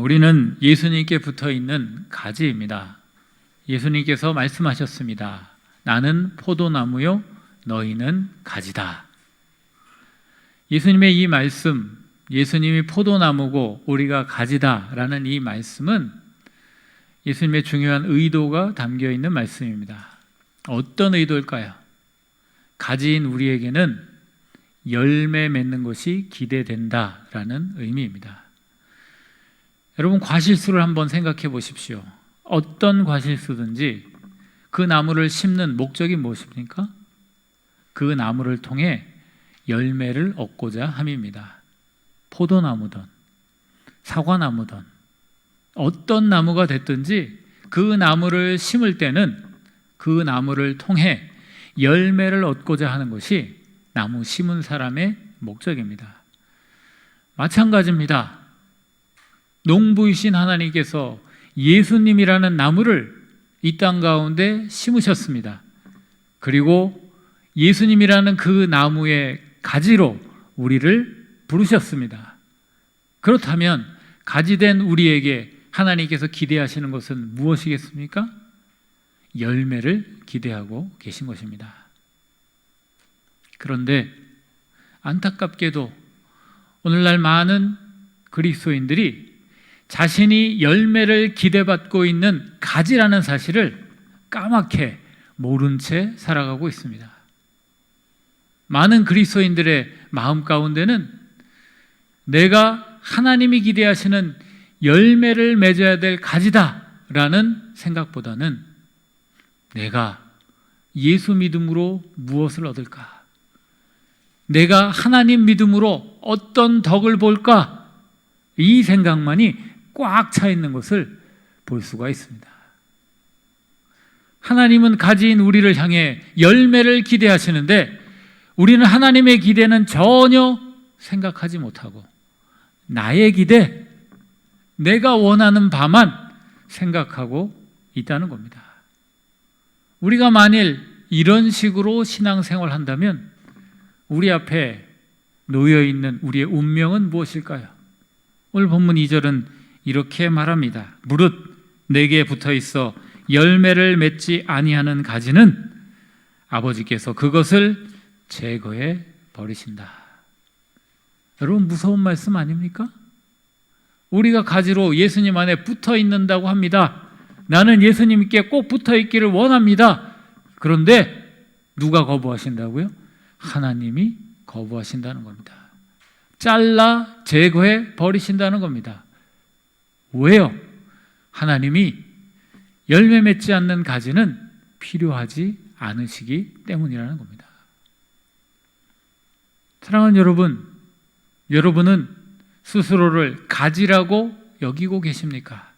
우리는 예수님께 붙어 있는 가지입니다. 예수님께서 말씀하셨습니다. 나는 포도나무요, 너희는 가지다. 예수님의 이 말씀, 예수님이 포도나무고 우리가 가지다라는 이 말씀은 예수님의 중요한 의도가 담겨 있는 말씀입니다. 어떤 의도일까요? 가지인 우리에게는 열매 맺는 것이 기대된다라는 의미입니다. 여러분 과실수를 한번 생각해 보십시오. 어떤 과실수든지 그 나무를 심는 목적이 무엇입니까? 그 나무를 통해 열매를 얻고자 함입니다. 포도나무든 사과나무든 어떤 나무가 됐든지 그 나무를 심을 때는 그 나무를 통해 열매를 얻고자 하는 것이 나무 심은 사람의 목적입니다. 마찬가지입니다. 농부이신 하나님께서 예수님이라는 나무를 이 땅 가운데 심으셨습니다. 그리고 예수님이라는 그 나무의 가지로 우리를 부르셨습니다. 그렇다면 가지된 우리에게 하나님께서 기대하시는 것은 무엇이겠습니까? 열매를 기대하고 계신 것입니다. 그런데 안타깝게도 오늘날 많은 그리스도인들이 자신이 열매를 기대받고 있는 가지라는 사실을 까맣게 모른 채 살아가고 있습니다. 많은 그리스도인들의 마음 가운데는 내가 하나님이 기대하시는 열매를 맺어야 될 가지다라는 생각보다는 내가 예수 믿음으로 무엇을 얻을까? 내가 하나님 믿음으로 어떤 덕을 볼까? 이 생각만이 꽉 차 있는 것을 볼 수가 있습니다. 하나님은 가지인 우리를 향해 열매를 기대하시는데 우리는 하나님의 기대는 전혀 생각하지 못하고 나의 기대, 내가 원하는 바만 생각하고 있다는 겁니다. 우리가 만일 이런 식으로 신앙생활 한다면 우리 앞에 놓여 있는 우리의 운명은 무엇일까요? 오늘 본문 2절은 이렇게 말합니다. 무릇 내게 붙어 있어 열매를 맺지 아니하는 가지는 아버지께서 그것을 제거해 버리신다. 여러분 무서운 말씀 아닙니까? 우리가 가지로 예수님 안에 붙어 있는다고 합니다. 나는 예수님께 꼭 붙어 있기를 원합니다. 그런데 누가 거부하신다고요? 하나님이 거부하신다는 겁니다. 잘라 제거해 버리신다는 겁니다. 왜요? 하나님이 열매 맺지 않는 가지는 필요하지 않으시기 때문이라는 겁니다. 사랑하는 여러분, 여러분은 스스로를 가지라고 여기고 계십니까?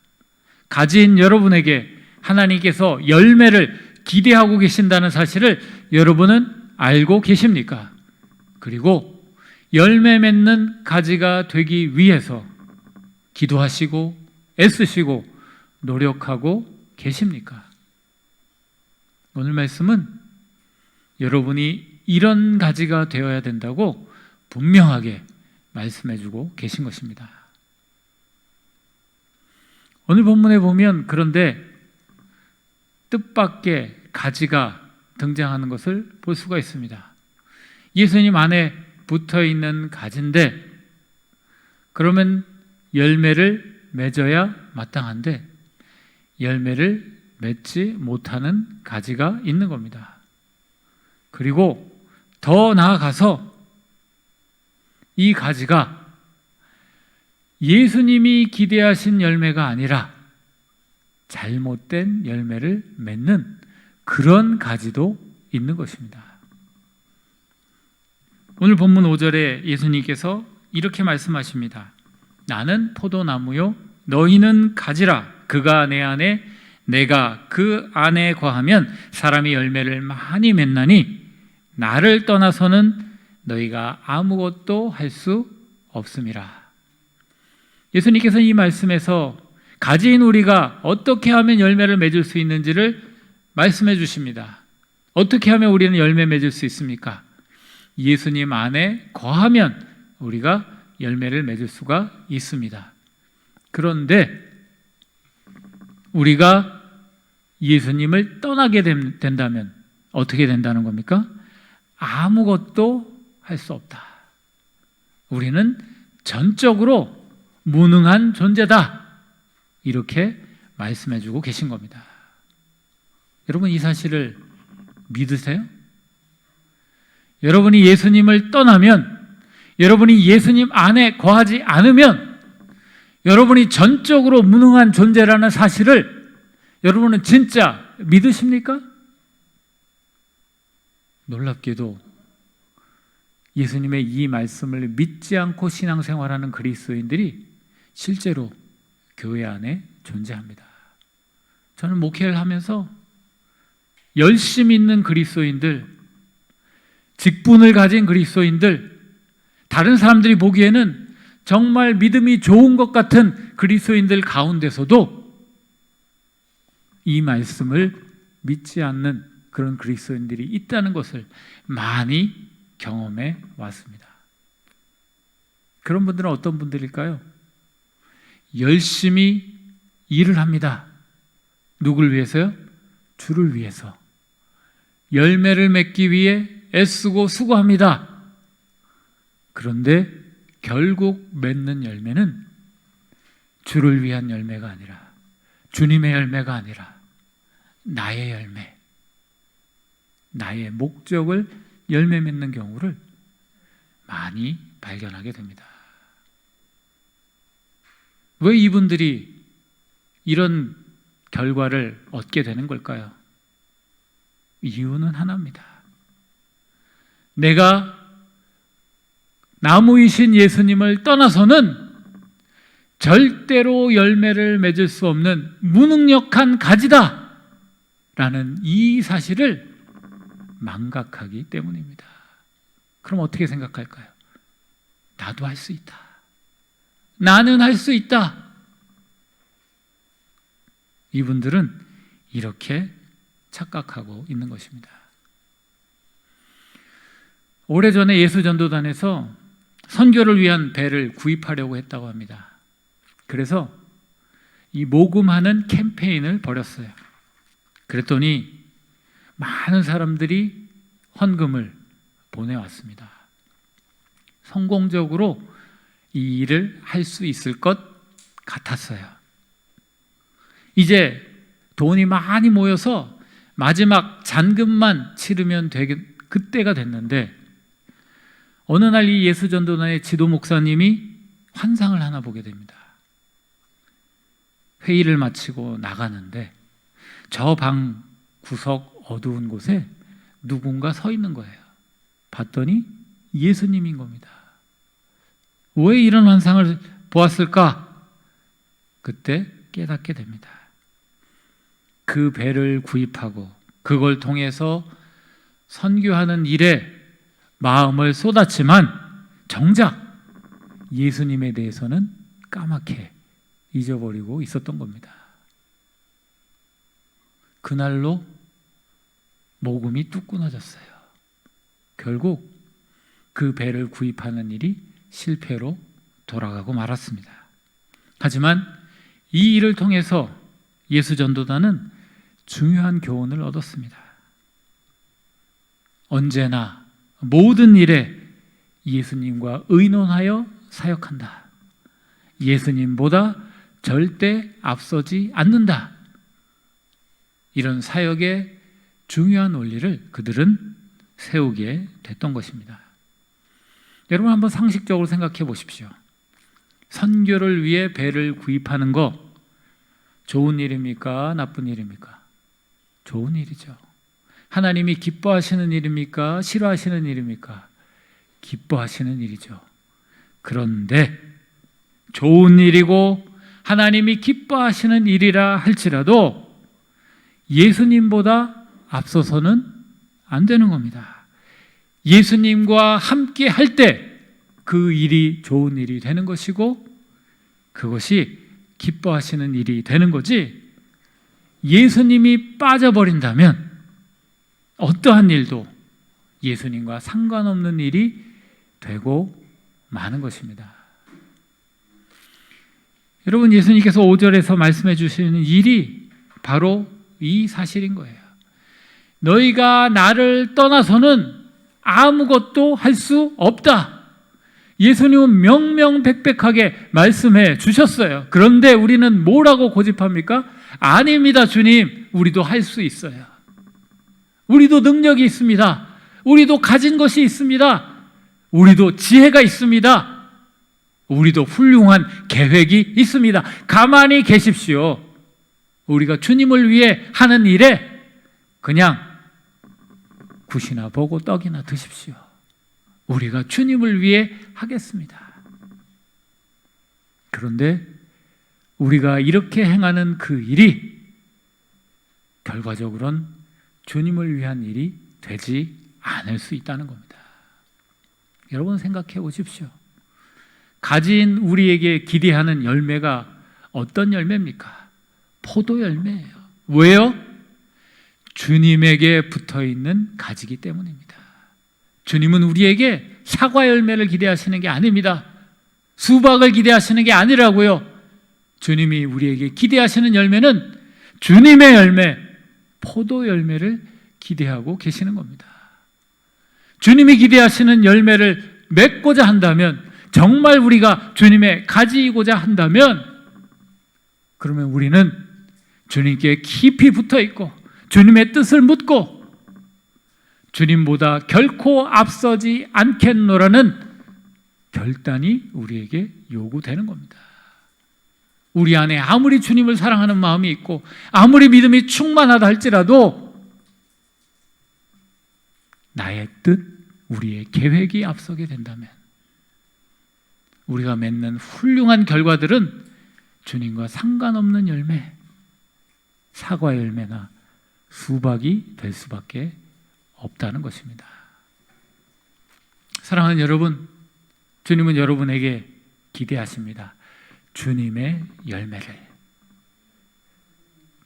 가진 여러분에게 하나님께서 열매를 기대하고 계신다는 사실을 여러분은 알고 계십니까? 그리고 열매 맺는 가지가 되기 위해서 기도하시고 애쓰시고 노력하고 계십니까? 오늘 말씀은 여러분이 이런 가지가 되어야 된다고 분명하게 말씀해 주고 계신 것입니다. 오늘 본문에 보면 그런데 뜻밖의 가지가 등장하는 것을 볼 수가 있습니다. 예수님 안에 붙어 있는 가지인데 그러면 열매를 맺어야 마땅한데 열매를 맺지 못하는 가지가 있는 겁니다. 그리고 더 나아가서 이 가지가 예수님이 기대하신 열매가 아니라 잘못된 열매를 맺는 그런 가지도 있는 것입니다. 오늘 본문 5절에 예수님께서 이렇게 말씀하십니다. 나는 포도나무요, 너희는 가지라. 그가 내 안에, 내가 그 안에 거하면 사람이 열매를 많이 맺나니 나를 떠나서는 너희가 아무것도 할 수 없음이라. 예수님께서 이 말씀에서 가지인 우리가 어떻게 하면 열매를 맺을 수 있는지를 말씀해 주십니다. 어떻게 하면 우리는 열매 맺을 수 있습니까? 예수님 안에 거하면 우리가 열매를 맺을 수가 있습니다. 그런데 우리가 예수님을 떠나게 된- 된다면 어떻게 된다는 겁니까? 아무것도 할 수 없다. 우리는 전적으로 무능한 존재다. 이렇게 말씀해 주고 계신 겁니다. 여러분 이 사실을 믿으세요? 여러분이 예수님을 떠나면 여러분이 예수님 안에 거하지 않으면 여러분이 전적으로 무능한 존재라는 사실을 여러분은 진짜 믿으십니까? 놀랍게도 예수님의 이 말씀을 믿지 않고 신앙생활하는 그리스도인들이 실제로 교회 안에 존재합니다. 저는 목회를 하면서 열심히 있는 그리스도인들, 직분을 가진 그리스도인들, 다른 사람들이 보기에는 정말 믿음이 좋은 것 같은 그리스도인들 가운데서도 이 말씀을 믿지 않는 그런 그리스도인들이 있다는 것을 많이 경험해 왔습니다. 그런 분들은 어떤 분들일까요? 열심히 일을 합니다. 누굴 위해서요? 주를 위해서. 열매를 맺기 위해 애쓰고 수고합니다. 그런데 결국 맺는 열매는 주를 위한 열매가 아니라 주님의 열매가 아니라 나의 열매, 나의 목적을 열매 맺는 경우를 많이 발견하게 됩니다. 왜 이분들이 이런 결과를 얻게 되는 걸까요? 이유는 하나입니다. 내가 나무이신 예수님을 떠나서는 절대로 열매를 맺을 수 없는 무능력한 가지다. 라는 이 사실을 망각하기 때문입니다. 그럼 어떻게 생각할까요? 나도 할 수 있다. 나는 할 수 있다. 이분들은 이렇게 착각하고 있는 것입니다. 오래전에 예수전도단에서 선교를 위한 배를 구입하려고 했다고 합니다. 그래서 이 모금하는 캠페인을 벌였어요. 그랬더니 많은 사람들이 헌금을 보내왔습니다. 성공적으로 이 일을 할 수 있을 것 같았어요. 이제 돈이 많이 모여서 마지막 잔금만 치르면 되겠, 그때가 됐는데 어느 날 이 예수전도단의 지도 목사님이 환상을 하나 보게 됩니다. 회의를 마치고 나가는데 저 방 구석 어두운 곳에 누군가 서 있는 거예요. 봤더니 예수님인 겁니다. 왜 이런 환상을 보았을까? 그때 깨닫게 됩니다. 그 배를 구입하고 그걸 통해서 선교하는 일에 마음을 쏟았지만 정작 예수님에 대해서는 까맣게 잊어버리고 있었던 겁니다. 그날로 모금이 뚝 끊어졌어요. 결국 그 배를 구입하는 일이 실패로 돌아가고 말았습니다. 하지만 이 일을 통해서 예수 전도단은 중요한 교훈을 얻었습니다. 언제나 모든 일에 예수님과 의논하여 사역한다. 예수님보다 절대 앞서지 않는다. 이런 사역의 중요한 원리를 그들은 세우게 됐던 것입니다. 여러분 한번 상식적으로 생각해 보십시오. 선교를 위해 배를 구입하는 거 좋은 일입니까? 나쁜 일입니까? 좋은 일이죠. 하나님이 기뻐하시는 일입니까? 싫어하시는 일입니까? 기뻐하시는 일이죠. 그런데 좋은 일이고 하나님이 기뻐하시는 일이라 할지라도 예수님보다 앞서서는 안 되는 겁니다. 예수님과 함께 할 때 그 일이 좋은 일이 되는 것이고 그것이 기뻐하시는 일이 되는 거지 예수님이 빠져버린다면 어떠한 일도 예수님과 상관없는 일이 되고 마는 것입니다. 여러분 예수님께서 5절에서 말씀해 주시는 일이 바로 이 사실인 거예요. 너희가 나를 떠나서는 아무것도 할 수 없다. 예수님은 명명백백하게 말씀해 주셨어요. 그런데 우리는 뭐라고 고집합니까? 아닙니다, 주님. 우리도 할 수 있어요. 우리도 능력이 있습니다. 우리도 가진 것이 있습니다. 우리도 지혜가 있습니다. 우리도 훌륭한 계획이 있습니다. 가만히 계십시오. 우리가 주님을 위해 하는 일에 그냥 굿이나 보고 떡이나 드십시오. 우리가 주님을 위해 하겠습니다. 그런데 우리가 이렇게 행하는 그 일이 결과적으로는 주님을 위한 일이 되지 않을 수 있다는 겁니다. 여러분 생각해 보십시오. 가진 우리에게 기대하는 열매가 어떤 열매입니까? 포도 열매예요. 왜요? 주님에게 붙어 있는 가지기 때문입니다. 주님은 우리에게 사과 열매를 기대하시는 게 아닙니다. 수박을 기대하시는 게 아니라고요. 주님이 우리에게 기대하시는 열매는 주님의 열매, 포도 열매를 기대하고 계시는 겁니다. 주님이 기대하시는 열매를 맺고자 한다면, 정말 우리가 주님의 가지고자 한다면, 그러면 우리는 주님께 깊이 붙어 있고, 주님의 뜻을 묻고, 주님보다 결코 앞서지 않겠노라는 결단이 우리에게 요구되는 겁니다. 우리 안에 아무리 주님을 사랑하는 마음이 있고 아무리 믿음이 충만하다 할지라도 나의 뜻, 우리의 계획이 앞서게 된다면 우리가 맺는 훌륭한 결과들은 주님과 상관없는 열매, 사과 열매나 수박이 될 수밖에 없다는 것입니다. 사랑하는 여러분, 주님은 여러분에게 기대하십니다. 주님의 열매를.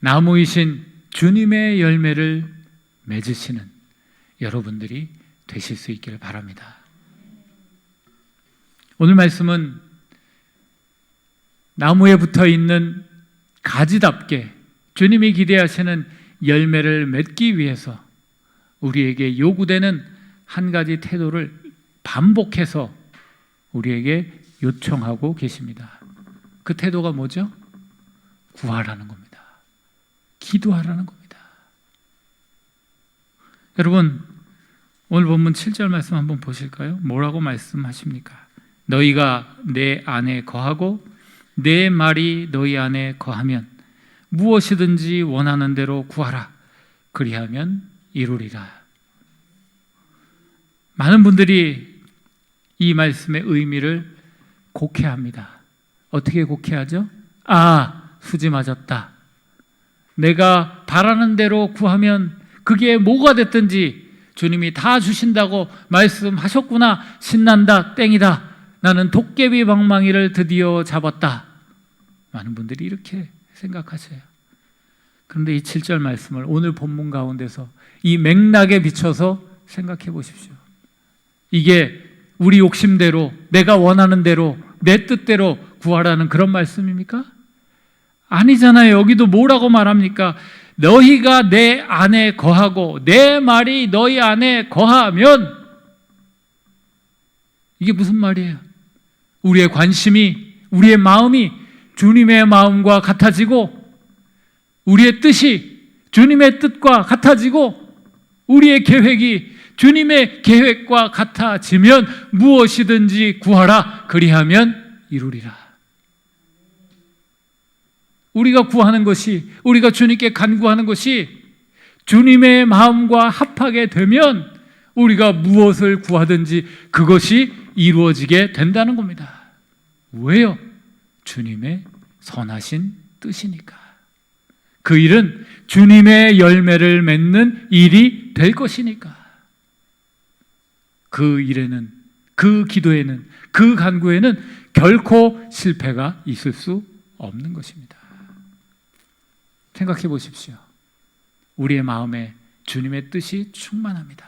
나무이신 주님의 열매를 맺으시는 여러분들이 되실 수 있기를 바랍니다. 오늘 말씀은 나무에 붙어 있는 가지답게 주님이 기대하시는 열매를 맺기 위해서 우리에게 요구되는 한 가지 태도를 반복해서 우리에게 요청하고 계십니다. 그 태도가 뭐죠? 구하라는 겁니다. 기도하라는 겁니다. 여러분, 오늘 본문 7절 말씀 한번 보실까요? 뭐라고 말씀하십니까? 너희가 내 안에 거하고 내 말이 너희 안에 거하면 무엇이든지 원하는 대로 구하라. 그리하면 이루리라. 많은 분들이 이 말씀의 의미를 곡해합니다. 어떻게 곡해하죠? 아, 수지 맞았다. 내가 바라는 대로 구하면 그게 뭐가 됐든지 주님이 다 주신다고 말씀하셨구나. 신난다. 땡이다. 나는 도깨비 방망이를 드디어 잡았다. 많은 분들이 이렇게 생각하세요. 그런데 이 7절 말씀을 오늘 본문 가운데서 이 맥락에 비춰서 생각해 보십시오. 이게 우리 욕심대로 내가 원하는 대로 내 뜻대로 구하라는 그런 말씀입니까? 아니잖아요. 여기도 뭐라고 말합니까? 너희가 내 안에 거하고 내 말이 너희 안에 거하면 이게 무슨 말이에요? 우리의 관심이 우리의 마음이 주님의 마음과 같아지고 우리의 뜻이 주님의 뜻과 같아지고 우리의 계획이 주님의 계획과 같아지면 무엇이든지 구하라 그리하면 이루리라. 우리가 구하는 것이 우리가 주님께 간구하는 것이 주님의 마음과 합하게 되면 우리가 무엇을 구하든지 그것이 이루어지게 된다는 겁니다. 왜요? 주님의 선하신 뜻이니까. 그 일은 주님의 열매를 맺는 일이 될 것이니까. 그 일에는, 그 기도에는, 그 간구에는 결코 실패가 있을 수 없는 것입니다. 생각해 보십시오. 우리의 마음에 주님의 뜻이 충만합니다.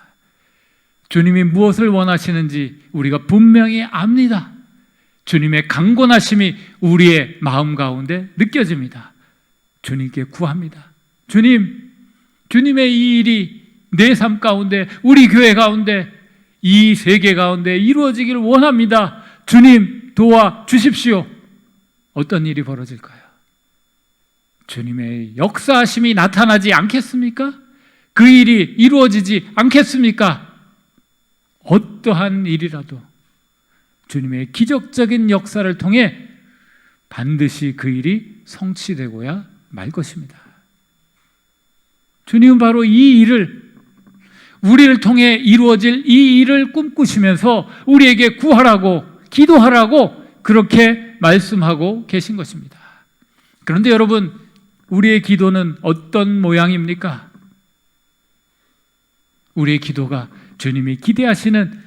주님이 무엇을 원하시는지 우리가 분명히 압니다. 주님의 강권하심이 우리의 마음 가운데 느껴집니다. 주님께 구합니다. 주님, 주님의 이 일이 내 삶 가운데, 우리 교회 가운데, 이 세계 가운데 이루어지길 원합니다. 주님, 도와 주십시오. 어떤 일이 벌어질까요? 주님의 역사하심이 나타나지 않겠습니까? 그 일이 이루어지지 않겠습니까? 어떠한 일이라도 주님의 기적적인 역사를 통해 반드시 그 일이 성취되고야 말 것입니다. 주님은 바로 이 일을 우리를 통해 이루어질 이 일을 꿈꾸시면서 우리에게 구하라고 기도하라고 그렇게 말씀하고 계신 것입니다. 그런데 여러분, 우리의 기도는 어떤 모양입니까? 우리의 기도가 주님이 기대하시는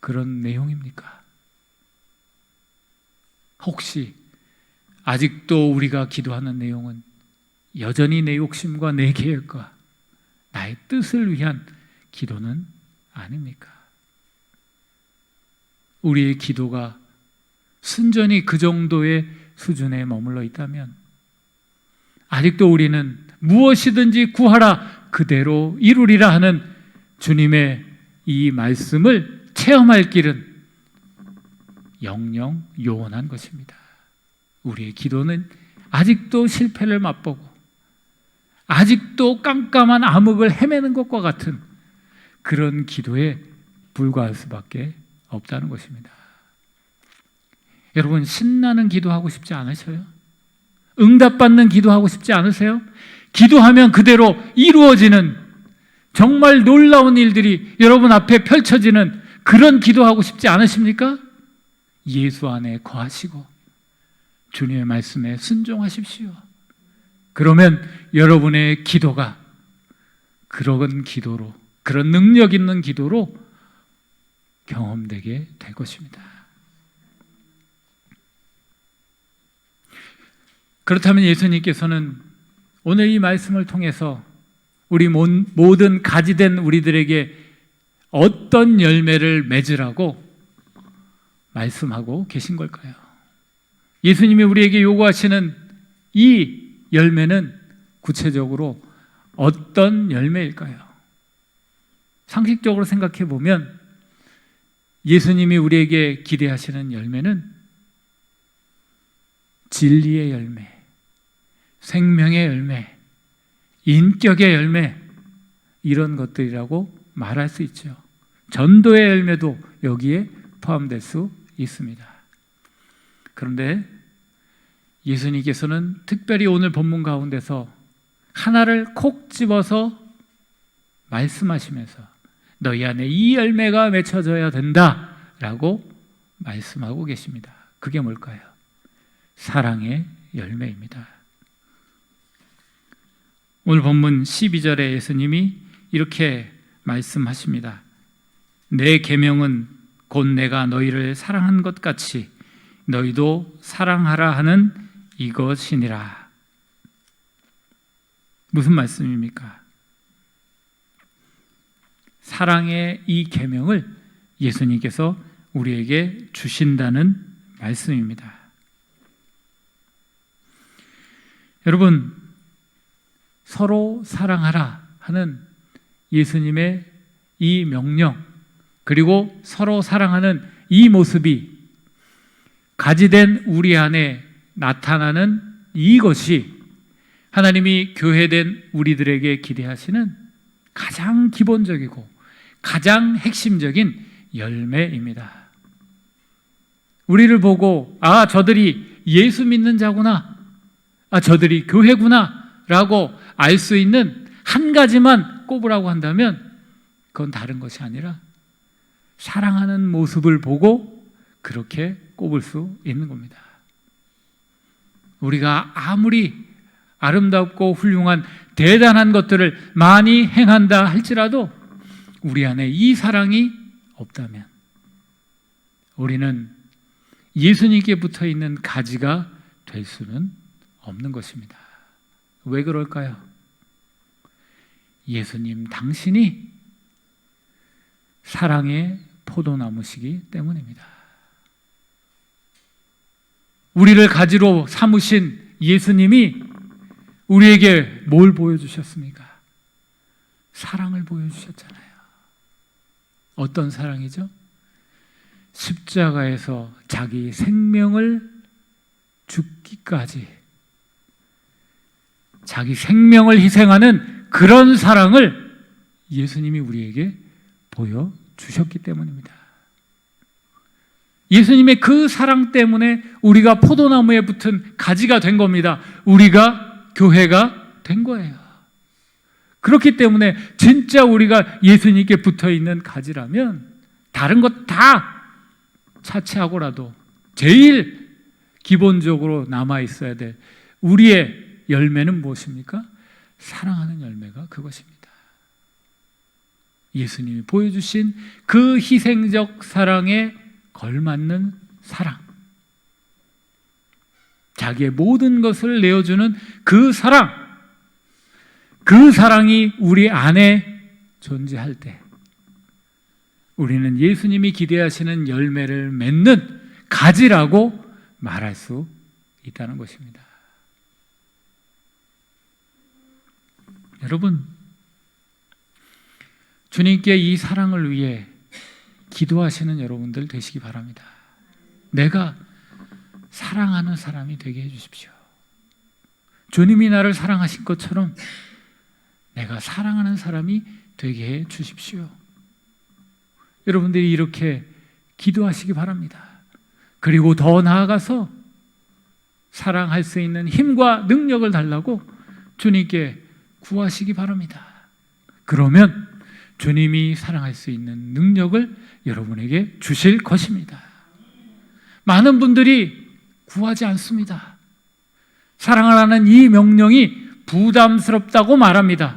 그런 내용입니까? 혹시 아직도 우리가 기도하는 내용은 여전히 내 욕심과 내 계획과 나의 뜻을 위한 기도는 아닙니까? 우리의 기도가 순전히 그 정도의 수준에 머물러 있다면 아직도 우리는 무엇이든지 구하라 그대로 이루리라 하는 주님의 이 말씀을 체험할 길은 영영 요원한 것입니다. 우리의 기도는 아직도 실패를 맛보고 아직도 깜깜한 암흑을 헤매는 것과 같은 그런 기도에 불과할 수밖에 없다는 것입니다. 여러분 신나는 기도하고 싶지 않으세요? 응답받는 기도하고 싶지 않으세요? 기도하면 그대로 이루어지는 정말 놀라운 일들이 여러분 앞에 펼쳐지는 그런 기도하고 싶지 않으십니까? 예수 안에 거하시고 주님의 말씀에 순종하십시오. 그러면 여러분의 기도가 그런 기도로, 그런 능력 있는 기도로 경험되게 될 것입니다. 그렇다면 예수님께서는 오늘 이 말씀을 통해서 우리 모든 가지된 우리들에게 어떤 열매를 맺으라고 말씀하고 계신 걸까요? 예수님이 우리에게 요구하시는 이 열매는 구체적으로 어떤 열매일까요? 상식적으로 생각해 보면 예수님이 우리에게 기대하시는 열매는 진리의 열매, 생명의 열매, 인격의 열매, 이런 것들이라고 말할 수 있죠. 전도의 열매도 여기에 포함될 수 있습니다. 그런데 예수님께서는 특별히 오늘 본문 가운데서 하나를 콕 집어서 말씀하시면서 너희 안에 이 열매가 맺혀져야 된다 라고 말씀하고 계십니다. 그게 뭘까요? 사랑의 열매입니다. 오늘 본문 12절에 예수님이 이렇게 말씀하십니다. 내 계명은 곧 내가 너희를 사랑한 것 같이 너희도 사랑하라 하는 이것이니라. 무슨 말씀입니까? 사랑의 이 계명을 예수님께서 우리에게 주신다는 말씀입니다. 여러분 서로 사랑하라 하는 예수님의 이 명령 그리고 서로 사랑하는 이 모습이 가지된 우리 안에 나타나는 이것이 하나님이 교회된 우리들에게 기대하시는 가장 기본적이고 가장 핵심적인 열매입니다. 우리를 보고 아 저들이 예수 믿는 자구나 아 저들이 교회구나 라고 알 수 있는 한 가지만 꼽으라고 한다면 그건 다른 것이 아니라 사랑하는 모습을 보고 그렇게 꼽을 수 있는 겁니다. 우리가 아무리 아름답고 훌륭한 대단한 것들을 많이 행한다 할지라도 우리 안에 이 사랑이 없다면 우리는 예수님께 붙어 있는 가지가 될 수는 없는 것입니다. 왜 그럴까요? 예수님 당신이 사랑의 포도나무시기 때문입니다. 우리를 가지로 삼으신 예수님이 우리에게 뭘 보여주셨습니까? 사랑을 보여주셨잖아요. 어떤 사랑이죠? 십자가에서 자기 생명을 죽기까지 자기 생명을 희생하는 그런 사랑을 예수님이 우리에게 보여 주셨기 때문입니다. 예수님의 그 사랑 때문에 우리가 포도나무에 붙은 가지가 된 겁니다. 우리가 교회가 된 거예요. 그렇기 때문에 진짜 우리가 예수님께 붙어 있는 가지라면 다른 것 다 차치하고라도 제일 기본적으로 남아 있어야 될 우리의 열매는 무엇입니까? 사랑하는 열매가 그것입니다. 예수님이 보여주신 그 희생적 사랑에 걸맞는 사랑. 자기의 모든 것을 내어주는 그 사랑. 그 사랑이 우리 안에 존재할 때 우리는 예수님이 기대하시는 열매를 맺는 가지라고 말할 수 있다는 것입니다. 여러분, 주님께 이 사랑을 위해 기도하시는 여러분들 되시기 바랍니다. 내가 사랑하는 사람이 되게 해주십시오. 주님이 나를 사랑하신 것처럼 내가 사랑하는 사람이 되게 해 주십시오. 여러분들이 이렇게 기도하시기 바랍니다. 그리고 더 나아가서 사랑할 수 있는 힘과 능력을 달라고 주님께 구하시기 바랍니다. 그러면 주님이 사랑할 수 있는 능력을 여러분에게 주실 것입니다. 많은 분들이 구하지 않습니다. 사랑을 하는 이 명령이 부담스럽다고 말합니다.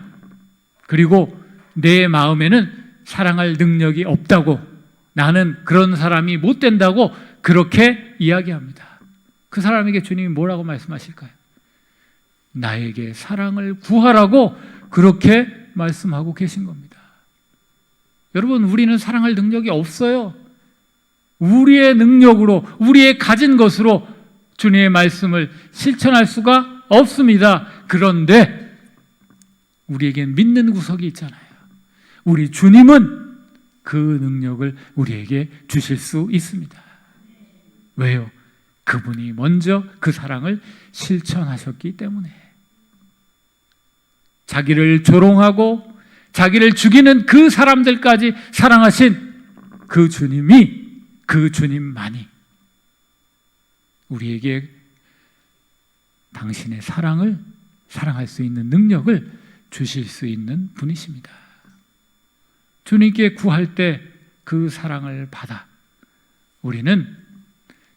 그리고 내 마음에는 사랑할 능력이 없다고 나는 그런 사람이 못 된다고 그렇게 이야기합니다. 그 사람에게 주님이 뭐라고 말씀하실까요? 나에게 사랑을 구하라고 그렇게 말씀하고 계신 겁니다. 여러분, 우리는 사랑할 능력이 없어요. 우리의 능력으로, 우리의 가진 것으로 주님의 말씀을 실천할 수가 없습니다. 그런데 우리에겐 믿는 구석이 있잖아요. 우리 주님은 그 능력을 우리에게 주실 수 있습니다. 왜요? 그분이 먼저 그 사랑을 실천하셨기 때문에. 자기를 조롱하고 자기를 죽이는 그 사람들까지 사랑하신 그 주님이 그 주님만이 우리에게 당신의 사랑을 사랑할 수 있는 능력을 주실 수 있는 분이십니다. 주님께 구할 때 그 사랑을 받아 우리는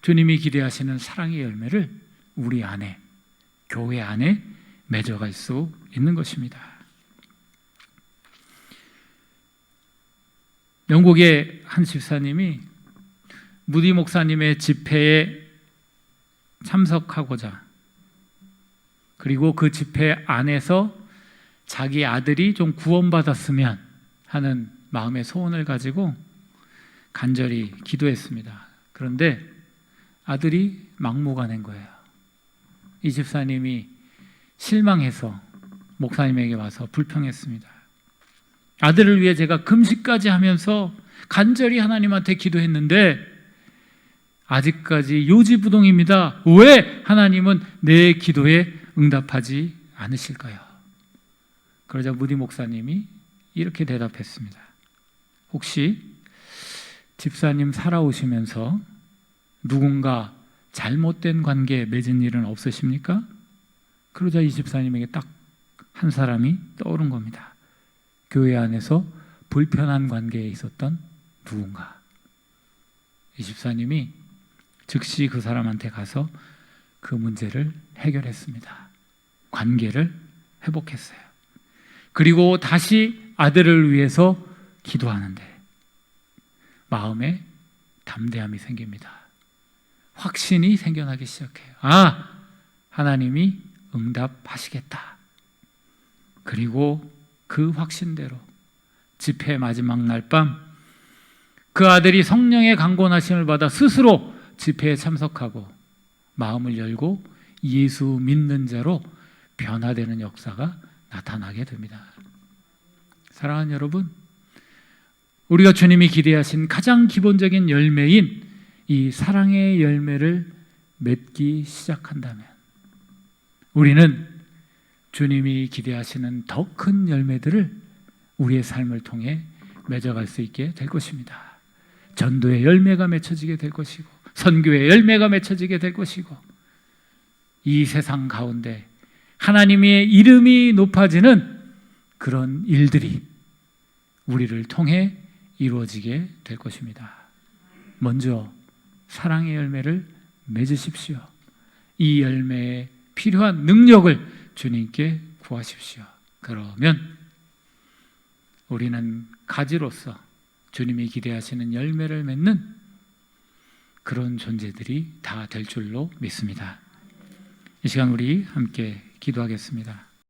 주님이 기대하시는 사랑의 열매를 우리 안에 교회 안에 맺어갈 수 있는 것입니다. 영국의 한 집사님이 무디 목사님의 집회에 참석하고자 그리고 그 집회 안에서 자기 아들이 좀 구원받았으면 하는 마음의 소원을 가지고 간절히 기도했습니다. 그런데 아들이 막무가 낸 거예요. 이 집사님이 실망해서 목사님에게 와서 불평했습니다. 아들을 위해 제가 금식까지 하면서 간절히 하나님한테 기도했는데 아직까지 요지부동입니다. 왜 하나님은 내 기도에 응답하지 않으실까요? 그러자 무디 목사님이 이렇게 대답했습니다. 혹시 집사님 살아오시면서 누군가 잘못된 관계 맺은 일은 없으십니까? 그러자 이 집사님에게 딱 한 사람이 떠오른 겁니다. 교회 안에서 불편한 관계에 있었던 누군가. 이 집사님이 즉시 그 사람한테 가서 그 문제를 해결했습니다. 관계를 회복했어요. 그리고 다시 아들을 위해서 기도하는데 마음에 담대함이 생깁니다. 확신이 생겨나기 시작해요. 아, 하나님이 응답하시겠다. 그리고 그 확신대로 집회 마지막 날 밤 그 아들이 성령의 강권하심을 받아 스스로 집회에 참석하고 마음을 열고 예수 믿는 자로 변화되는 역사가 나타나게 됩니다. 사랑하는 여러분, 우리가 주님이 기대하신 가장 기본적인 열매인 이 사랑의 열매를 맺기 시작한다면 우리는 주님이 기대하시는 더 큰 열매들을 우리의 삶을 통해 맺어갈 수 있게 될 것입니다. 전도의 열매가 맺혀지게 될 것이고 선교의 열매가 맺혀지게 될 것이고 이 세상 가운데 하나님의 이름이 높아지는 그런 일들이 우리를 통해 이루어지게 될 것입니다. 먼저 사랑의 열매를 맺으십시오. 이 열매에 필요한 능력을 주님께 구하십시오. 그러면 우리는 가지로서 주님이 기대하시는 열매를 맺는 그런 존재들이 다 될 줄로 믿습니다. 이 시간 우리 함께 기도하겠습니다.